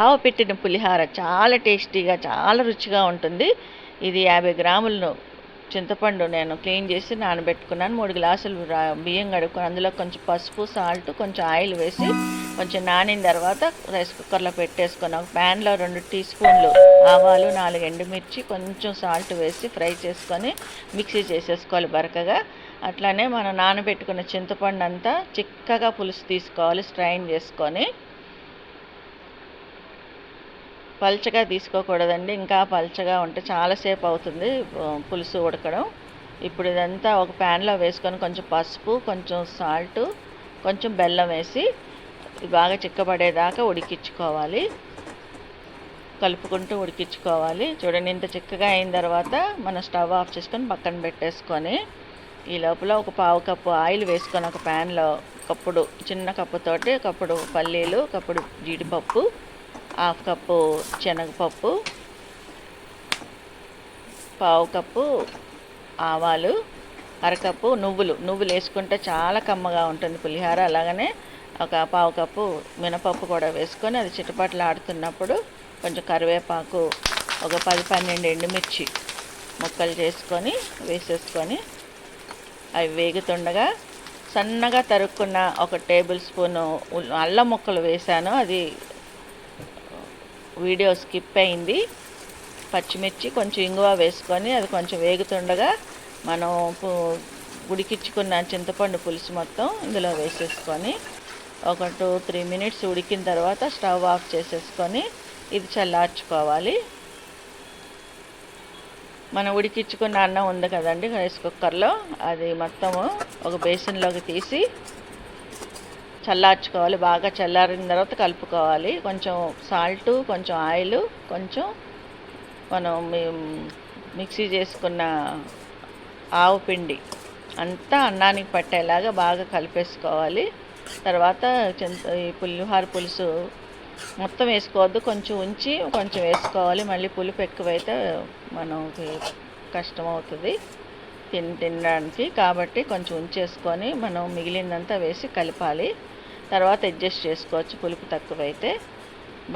ఆవు పెట్టిన పులిహార చాలా టేస్టీగా చాలా రుచిగా ఉంటుంది. ఇది యాభై గ్రాములను చింతపండు నేను క్లీన్ చేసి నానబెట్టుకున్నాను. మూడు గ్లాసులు రా- బియ్యం కడుక్కుని అందులో కొంచెం పసుపు సాల్ట్ కొంచెం ఆయిల్ వేసి కొంచెం నానిన తర్వాత రైస్ కుక్కర్లో పెట్టేసుకుని ఒక ప్యాన్లో రెండు టీ స్పూన్లు ఆవాలు నాలుగు ఎండుమిర్చి కొంచెం సాల్ట్ వేసి ఫ్రై చేసుకొని మిక్సీ చేసేసుకోవాలి బరకగా. అట్లానే మనం నానబెట్టుకున్న చింతపండు అంతా చిక్కగా పులుసు తీసుకోవాలి స్ట్రైన్ చేసుకొని. పల్చగా తీసుకోకూడదండి. ఇంకా పల్చగా ఉంటే చాలాసేపు అవుతుంది పులుసు ఉడకడం. ఇప్పుడు ఇదంతా ఒక ప్యాన్లో వేసుకొని కొంచెం పసుపు కొంచెం సాల్ట్ కొంచెం బెల్లం వేసి బాగా చిక్కబడేదాకా ఉడికించుకోవాలి. కలుపుకుంటూ ఉడికించుకోవాలి. చూడండి ఇంత చిక్కగా అయిన తర్వాత మనం స్టవ్ ఆఫ్ చేసుకొని పక్కన పెట్టేసుకొని ఈ లోపల ఒక పావు కప్పు ఆయిల్ వేసుకొని ఒక ప్యాన్లో కప్పుడు చిన్న కప్పుతోటి కప్పుడు పల్లీలు కప్పుడు జీడిపప్పు హాఫ్ కప్పు శనగపప్పు పావు కప్పు ఆవాలు అరకప్పు నువ్వులు. నువ్వులు వేసుకుంటే చాలా కమ్మగా ఉంటుంది పులిహోర. అలాగనే ఒక పావు కప్పు మినపప్పు కూడా వేసుకొని అది చిటపట్లు ఆడుతున్నప్పుడు కొంచెం కరివేపాకు ఒక పది పన్నెండు ఎండుమిర్చి ముక్కలు చేసుకొని వేసేసుకొని అవి వేగుతుండగా సన్నగా తరుక్కున్న ఒక టేబుల్ స్పూను అల్లం ముక్కలు వేసాను అది వీడియో స్కిప్ అయింది. పచ్చిమిర్చి కొంచెం ఇంగువ వేసుకొని అది కొంచెం వేగుతుండగా మనం ఉడికించుకున్న చింతపండు పులుసు మొత్తం ఇందులో వేసేసుకొని ఒక టూ త్రీ మినిట్స్ ఉడికిన తర్వాత స్టవ్ ఆఫ్ చేసేసుకొని ఇది చల్లార్చుకోవాలి. మనం ఉడికించుకున్న అన్నం ఉంది కదండి రైస్ కుక్కర్లో. అది మొత్తము ఒక బేసిన్లోకి తీసి చల్లార్చుకోవాలి బాగా చల్లారిన తర్వాత కలుపుకోవాలి. కొంచెం సాల్ట్ కొంచెం ఆయిల్ కొంచెం మనం మిక్సీ చేసుకున్న ఆవు పిండి అంతా అన్నానికి పట్టేలాగా బాగా కలిపేసుకోవాలి. తర్వాత చింత ఈ పులిహోర పులుసు మొత్తం వేసుకోవద్దు. కొంచెం ఉంచి కొంచెం వేసుకోవాలి. మళ్ళీ పులుపు ఎక్కువైతే మనకి కష్టం అవుతుంది తిన్ తినడానికి. కాబట్టి కొంచెం ఉంచేసుకొని మనం మిగిలిందంతా వేసి కలపాలి. తర్వాత అడ్జస్ట్ చేసుకోవచ్చు పులుపు తక్కువైతే.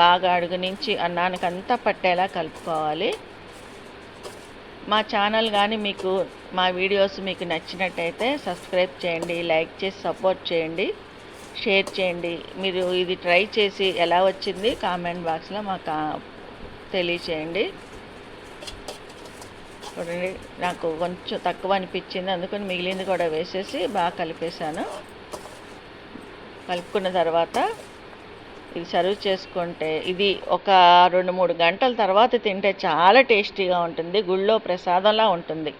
బాగా అడుగు నుంచి అన్నానికి అంతా పట్టేలా కలుపుకోవాలి. మా ఛానల్ కానీ మీకు మా వీడియోస్ మీకు నచ్చినట్టయితే సబ్స్క్రైబ్ చేయండి లైక్ చేసి సపోర్ట్ చేయండి షేర్ చేయండి. మీరు ఇది ట్రై చేసి ఎలా వచ్చింది కామెంట్ బాక్స్లో మాకు తెలియచేయండి. చూడండి నాకు కొంచెం తక్కువ అనిపించింది అందుకని మిగిలింది కూడా వేసేసి బాగా కలిపేశాను. కలుపుకున్న తర్వాత ఇది సర్వ్ చేసుకుంటే ఇది ఒక రెండు మూడు గంటల తర్వాత తింటే చాలా టేస్టీగా ఉంటుంది గుళ్ళో ప్రసాదంలా ఉంటుంది.